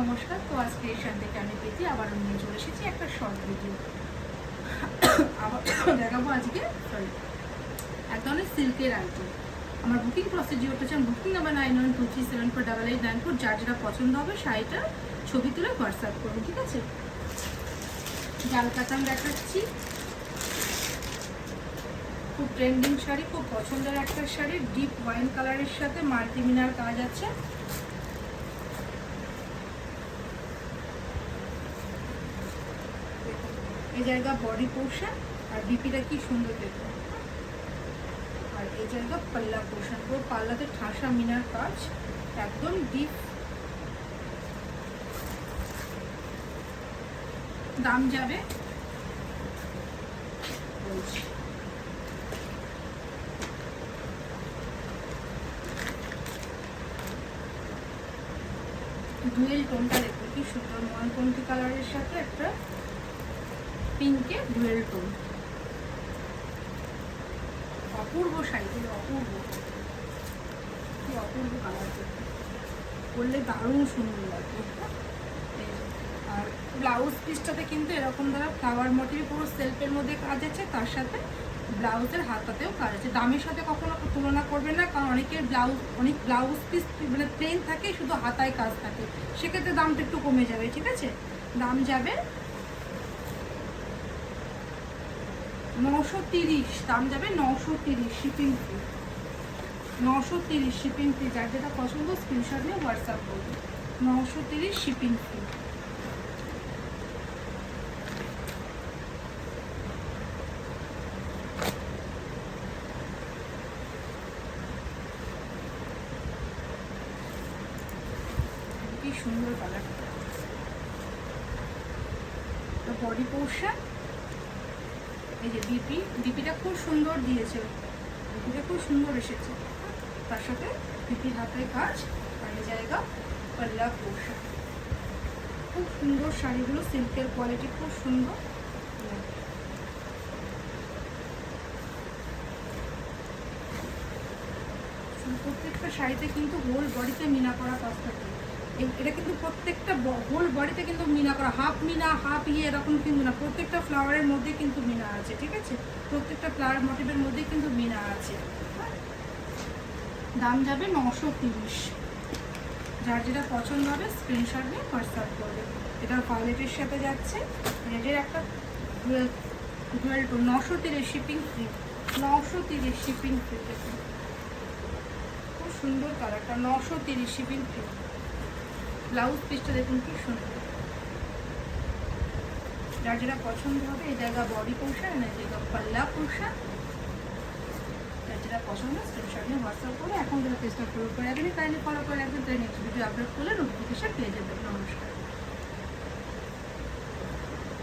নমস্কার, তো আজকে এশিয়ান থেকে আমি প্রীতি আবারও নিয়ে চলে এসেছি একটা শর্ট ভিডিও আবার দেখাবো আজকে সরি এক ধরনের সিল্কের আইটেম আমার বুকিং প্রসিডিওরটা হচ্ছে booking number nine one two three seven four double eight nine four যার যেটা পছন্দ হবে শাড়িটা ছবি তুলে হোয়াটসঅ্যাপ করুন ঠিক আছে? জাল কাতান দেখাচ্ছি। খুব ট্রেন্ডিং শাড়ি, খুব পছন্দের একটা শাড়ি ডিপ ওয়াইন কালারের সাথে মাল্টিমিনার কাজ আছে। জায়গা বডি পোর্শন আর ডিপিটা কি সুন্দর দেখুন আর এই জায়গা পাল্লা পোর্শন পুরো পাল্লাতে ঠাসা মিনার কাজ, একদম ডিপ দাম যাবে। ডুয়েল টোনটা দেখুন, কি সুন্দর। ময়ূরকণ্ঠী কালারের সাথে একটা পিঙ্কে ডুয়েল টোন অপূর্ব শাড়িগুলো অপূর্ব। কি অপূর্ব কালার করলে দারুণ সুন্দর লাগবে। আর ব্লাউজ পিসটাতে কিন্তু এরকম ধরো ফ্লাওয়ার মোটিভ পুরো সেলফের মধ্যে কাজ আছে, তার সাথে ব্লাউজের হাতাতেও কাজ আছে। দামের সাথে কখনো তুলনা করবেন না, কারণ অনেকের ব্লাউজ অনেক ব্লাউজ পিস মানে প্লেন থাকে, শুধু হাতায় কাজ থাকে। সেক্ষেত্রে দামটা একটু কমে যাবে, ঠিক আছে? দাম যাবে নশো তিরিশ, দাম যাবে নশো তিরিশ শিপিং ফি নশো তিরিশ শিপিং ফি যার যেটা পছন্দ স্ক্রিনশট নিয়ে হোয়াটসঅ্যাপ করবে। নশো তিরিশ শিপিং ফি সুন্দর কালার বডি পোর্শন এই যে ডিপি ডিপিটা খুব সুন্দর দিয়েছে। ডিপিটা খুব সুন্দর এসেছে। তার সাথে ডিপির হাতে কাজ আর জায়গা, পাল্লা পোর্শন খুব সুন্দর শাড়িগুলো, সিল্কের কোয়ালিটি খুব সুন্দর। প্রত্যেকটা শাড়িতে কিন্তু হোল বডিতে মিনা করা কাজ থাকে এটা কিন্তু প্রত্যেকটা হোল বডিতে কিন্তু মিনা করা হাফ মিনা হাফ ইয়ে এরকম কিন্তু না, প্রত্যেকটা ফ্লাওয়ারের মধ্যে কিন্তু মিনা আছে, ঠিক আছে? প্রত্যেকটা ফ্লাওয়ার মোটিভের মধ্যে কিন্তু মিনা আছে। দাম যাবে নশো তিরিশ। যার যেটা পছন্দ হবে স্ক্রিনশট নিয়ে হোয়াটসঅ্যাপ করবে এটা পাইলেটের সাথে যাচ্ছে রেডের একটা ডুয়েল টু নশো তিরিশ শিপিং ফ্রি নশো তিরিশ শিপিং ফ্রি খুব সুন্দর কালারটা নশো তিরিশ শিপিং ফ্রি ব্লাউজ পিসটা দেখুন কি সুন্দর। যার যেটা পছন্দ হবে, এই জায়গা বডি পোর্শন এই জায়গা পাল্লা পোর্শন যার যেটা পছন্দ স্ক্রিনশট নিয়ে হোয়াটসঅ্যাপ করে এখন যারা পেজটা ফলো করে রাখবেন। কাইন্ডলি ফলো করে রাখবেন, তাই নেক্সট ভিডিও আপলোড করলে নোটিফিকেশন পেয়ে যাবেন। নমস্কার।